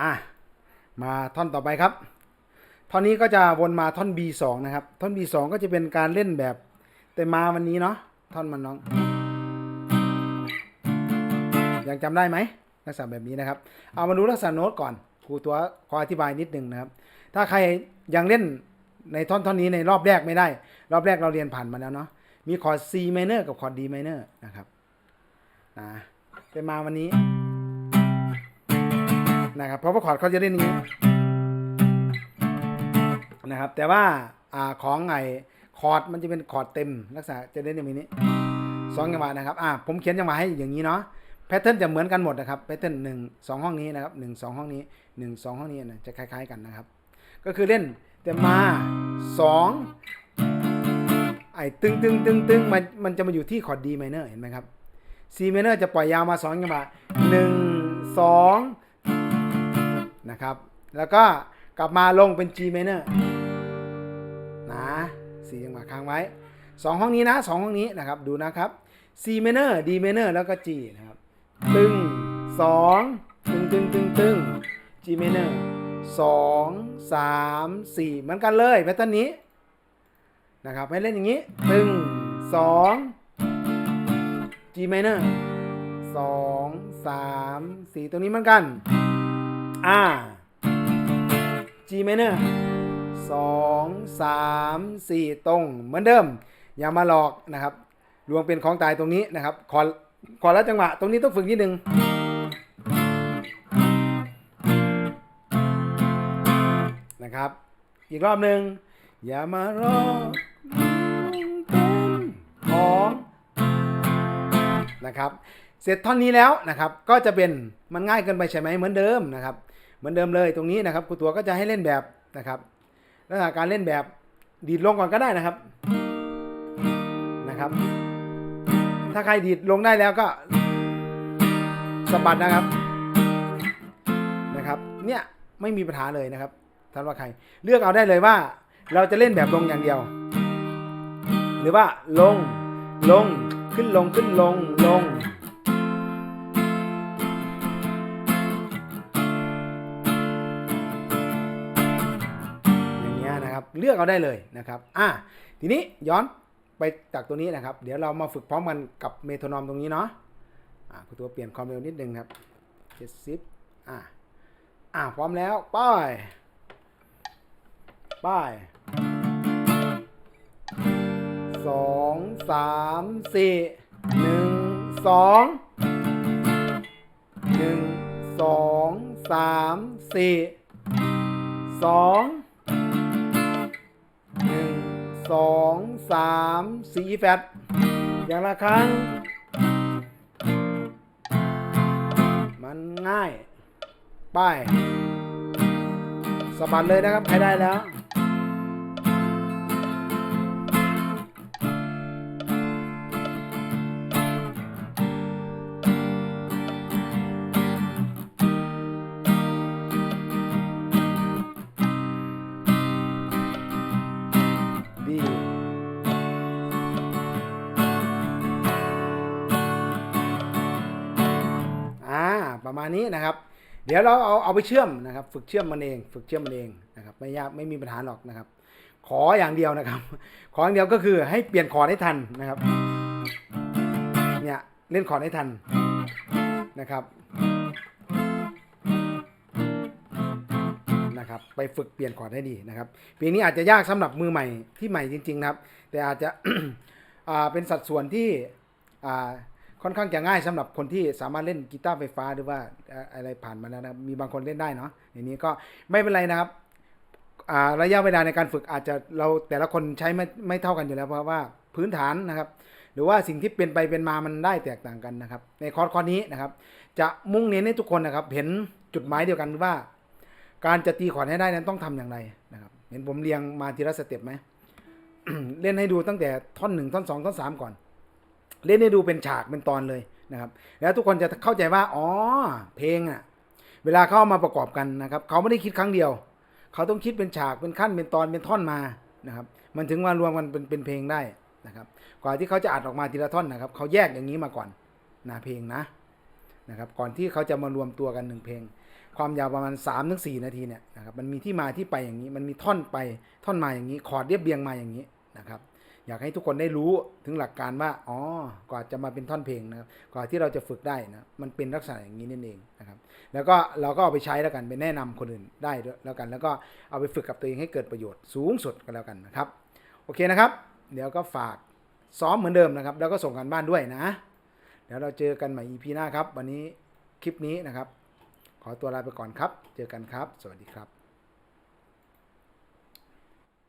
อะมาท่อนต่อไปครับ ท่อนนี้ก็จะวนมาท่อน B2 นะครับ ท่อน B2 ก็จะเป็นการเล่นแบบแต่มาวันนี้เนาะท่อนมันน้อง ยังจำได้ไหมลักษณะแบบนี้นะครับ เอามาดูลักษณะโน้ตก่อนครูตัวขออธิบายนิดนึงนะครับ ถ้าใครยังเล่นในท่อนท่อนนี้ในรอบแรกไม่ได้ รอบแรกเราเรียนผ่านมาแล้วเนาะมีคอร์ด C minor กับคอร์ด D minor นะครับนะเป็นมาวันนี้ นะครับเพราะว่าคอร์ดเขาจะเล่นอย่างนี้นะครับ แต่ว่าอ่าของไอคอร์ดมันจะเป็นคอร์ดเต็มลักษณะจะเล่นอย่างนี้สองจังหวะนะครับอ่าผมเขียนจังหวะให้อย่างนี้เนาะแพทเทิร์นจะเหมือนกันหมดนะครับแพทเทิร์นหนึ่งสองห้องนี้นะครับหนึ่งสองห้องนี้หนึ่งสองห้องนี้นะจะคล้าย ๆกันนะครับ ก็คือเล่นแต่มาสองไอ้ตึงตึงตึงตึงมันมันจะมาอยู่ที่คอร์ด D minor เห็นไหมครับ C minor จะปล่อยยาวมาสองจังหวะหนึ่งสอง นะครับ แล้วก็กลับมาลงเป็น G minor นะสี่จังหวะค้างไว้สองห้องนี้นะสองห้องนี้นะครับ ดูนะครับ C minor D minor แล้วก็ G นะครับตึงสองตึงตึงตึงตึง G minor สองสามสี่เหมือนกันเลยแพทเทิร์นนี้นะครับให้เล่นอย่างนี้ตึงสอง G minor สองสามสี่ตรงนี้เหมือนกัน อ่า G minor สองสามสี่ตรงเหมือนเดิม อย่ามาหลอกนะครับ รวมเป็นของตายตรงนี้นะครับขอขอละจังหวะ ตรงนี้ต้องฝึกนิดนึงนะครับ อีกรอบหนึ่งอย่ามารอเป็นของนะครับ เสร็จท่อนนี้แล้วนะครับ ก็จะเป็นมันง่ายเกินไปใช่ไหมเหมือนเดิมนะครับ มือนเดิมเลยตรงนี้นะครับครูตัวก็จะให้เล่นแบบนะครับลักษณะการเล่นแบบดีดลงก่อนก็ได้นะครับนะครับ ถ้าใครดีดลงได้แล้วก็สะบัดนะครับนะครับเนี่ยไม่มีปัญหาเลยนะครับท่านว่าใคร เลือกเอาได้เลยว่าเราจะเล่นแบบลงอย่างเดียว หรือว่าลงลงขึ้นลงขึ้นลงลง ลือกเอาได้เลยนะครับอะทีนี้ย้อนไปจากตัวนี้นะครับ เดี๋ยวเรามาฝึกพร้อมกันกับเมโทรนอมตรงนี้เนาะอะคุณตัวเปลี่ยนความเร็วนิดนึงครับเจ็ดสิบอะอะพร้อมแล้วป้ายป้ายสองสามสี่หนึ่งสองหนึ่งสองสามสี่สอง สองสามสี่แฟดอย่างละครั้ง มันง่าย ไปสะบัดเลยนะครับใครได้แล้ว ประมาณนี้นะครับ เดี๋ยวเราเอาเอาไปเชื่อมนะครับ ฝึกเชื่อมมันเอง ฝึกเชื่อมมันเองนะครับ ไม่ยากไม่มีปัญหาหรอกนะครับ ขออย่างเดียวนะครับ ขออย่างเดียวก็คือให้เปลี่ยนคอร์ดให้ทันนะครับ เนี่ยเล่นคอร์ดให้ทันนะครับนะครับไปฝึกเปลี่ยนคอร์ดให้ดีนะครับเพลงนี้อาจจะยากสำหรับมือใหม่ที่ใหม่จริงๆนะครับ แต่อาจจะอ่าเป็นสัดส่วนที่อ่า ค่อนข้างจะง่ายสำหรับคนที่สามารถเล่นกีตาร์ไฟฟ้าหรือว่าอะไรผ่านมาแล้วนะมีบางคนเล่นได้เนาะอย่างนี้ก็ไม่เป็นไรนะครับระยะเวลาในการฝึกอาจจะเราแต่ละคนใช้ไม่ไม่เท่ากันอยู่แล้วเพราะว่าพื้นฐานนะครับ หรือว่าสิ่งที่เป็นไปเป็นมามันได้แตกต่างกันนะครับ ในคอร์สข้อนี้นะครับ จะมุ่งเน้นให้ทุกคนนะครับ เห็นจุดหมายเดียวกันว่า การจะตีขอร์ดให้ได้นั้นต้องทำอย่างไรนะครับ เห็นผมเรียงมาทีละสเต็ปไหมเล่นให้ดูตั้งแต่ท่อนหนึ่งท่อนสองท่อนสามก่อน เล่นให้ดูเป็นฉากเป็นตอนเลยนะครับ แล้วทุกคนจะเข้าใจว่าอ๋อเพลงอะ่ะเวลาเขาเอามาประกอบกันนะครับ เขาไม่ได้คิดครั้งเดียว เขาต้องคิดเป็นฉากเป็นขั้นเป็นตอนเป็นท่อนมานะครับ มันถึงมารวมกันเป็นเป็นเพลงได้นะครับกว่าที่เขาจะอัดออกมาทีละท่อนนะครับ เขาแยกอย่างนี้มาก่อนนะเพลงนะนะครับ ก่อนที่เขาจะมารวมตัวกันหนึ่งเพลง ความยาวประมาณ3-4ถึง4นาทีเนี่ยนะครับ มันมีที่มาที่ไปอย่างนี้ มันมีท่อนไปท่อนมาอย่างนี้ คอร์ดเรียบเรียงมาอย่างนี้นะครับ อยากให้ทุกคนได้รู้ถึงหลักการว่าอ๋อกว่าจะมาเป็นท่อนเพลงนะครับกว่าที่เราจะฝึกได้นะมันเป็นลักษณะอย่างนี้นั่นเองนะครับแล้วก็เราก็เอาไปใช้แล้วกันไปแนะนำคนอื่นได้แล้วกัน แล้วก็เอาไปฝึกกับตัวเองให้เกิดประโยชน์สูงสุดกันแล้วกันนะครับโอเคนะครับ เดี๋ยวก็ฝากซ้อมเหมือนเดิมนะครับ แล้วก็ส่งกันบ้านด้วยนะ เดี๋ยวเราเจอกันใหม่ EP หน้าครับ วันนี้คลิปนี้นะครับ ขอตัวลาไปก่อนครับ เจอกันครับ สวัสดีครับ